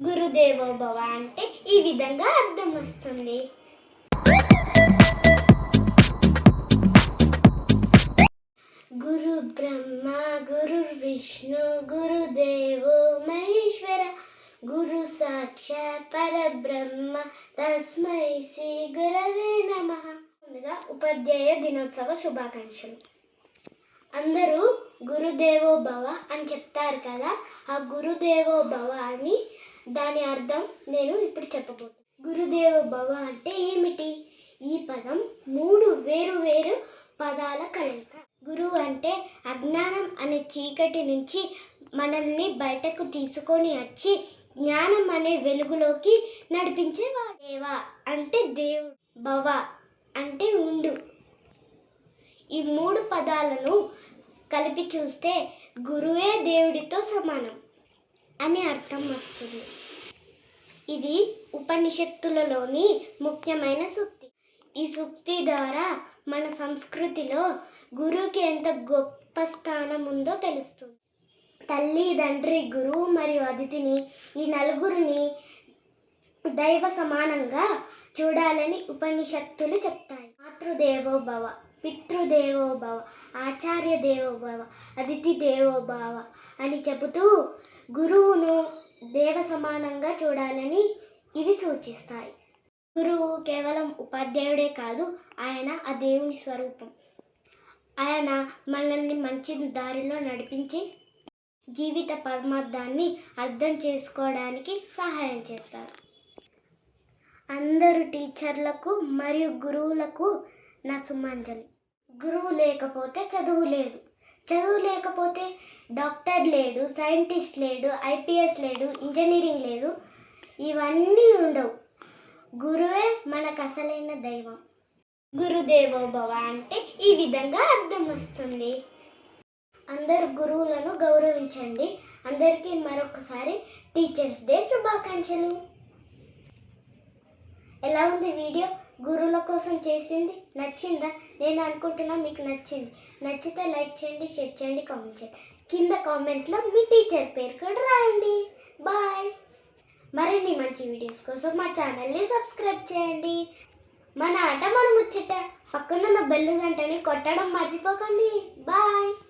గురుదేవోభవ అంటే ఈ విధంగా అర్థం వస్తుంది. గురు బ్రహ్మ గురు విష్ణు గురుదేవో మహేశ్వర గురు సాక్షాత్ పరబ్రహ్మ తస్మై శ్రీ గురవే నమ. ముందుగా ఉపాధ్యాయ దినోత్సవ శుభాకాంక్షలు. అందరూ గురుదేవో భవ అని చెప్తారు కదా ఆ గురుదేవో భవ అని దాని అర్థం నేను ఇప్పుడు చెప్పబోతున్నాను గురుదేవ భవ అంటే ఏమిటి? ఈ పదం మూడు వేరు వేరు పదాల కలయిక. గురువు అంటే అజ్ఞానం అనే చీకటి నుంచి మనల్ని బయటకు తీసుకొని వచ్చి జ్ఞానం అనే వెలుగులోకి నడిపించేవాడు. దేవ అంటే దేవుడు భవ అంటే ఉండు. ఈ మూడు పదాలను కలిపి చూస్తే గురువే దేవుడితో సమానం. అని అర్థం వస్తుంది. ఇది ఉపనిషత్తులలోని ముఖ్యమైన సూక్తి. ఈ సూక్తి ద్వారా మన సంస్కృతిలో గురువుకి ఎంత గొప్ప స్థానం ఉందో తెలుస్తుంది. తల్లి తండ్రి గురువు మరియు అతిథిని ఈ నలుగురిని దైవ సమానంగా చూడాలని ఉపనిషత్తులు చెప్తాయి. మాతృదేవో భవ. పితృదేవోభవ ఆచార్య దేవోభవ అతిథి దేవోభవ అని చెబుతూ గురువును దేవ సమానంగా చూడాలని ఇవి సూచిస్తాయి. గురువు కేవలం ఉపాధ్యాయుడే కాదు ఆయన ఆ దేవుని స్వరూపం. ఆయన మనల్ని మంచి దారిలో నడిపించి జీవిత పరమార్థాన్ని అర్థం చేసుకోవడానికి సహాయం చేస్తారు. అందరు టీచర్లకు మరియు గురువులకు నా సుమాంజలి గురువు లేకపోతే చదువు లేదు. చదువు లేకపోతే డాక్టర్ లేడు సైంటిస్ట్ లేడు ఐపీఎస్ లేడు ఇంజనీరింగ్ లేదు. ఇవన్నీ ఉండవు. గురువే మనకు అసలైన దైవం. గురుదేవో భవ అంటే ఈ విధంగా అర్థం వస్తుంది. అందరు గురువులను గౌరవించండి. అందరికీ మరొకసారి టీచర్స్ డే శుభాకాంక్షలు. ఎలా ఉంది వీడియో? గురువుల కోసం చేసింది. నచ్చిందా? నేను అనుకుంటున్నా మీకు నచ్చింది. నచ్చితే లైక్ చేయండి షేర్ చేయండి కామెంట్ చేయండి. కింద కామెంట్లో మీ టీచర్ పేరు కూడా రాయండి. బాయ్. మరిన్ని మంచి వీడియోస్ కోసం మా ఛానల్ని సబ్స్క్రైబ్ చేయండి. మన ఆట మనం ముచ్చట పక్కనున్న బెల్లు గంటని కొట్టడం మర్చిపోకండి. బాయ్.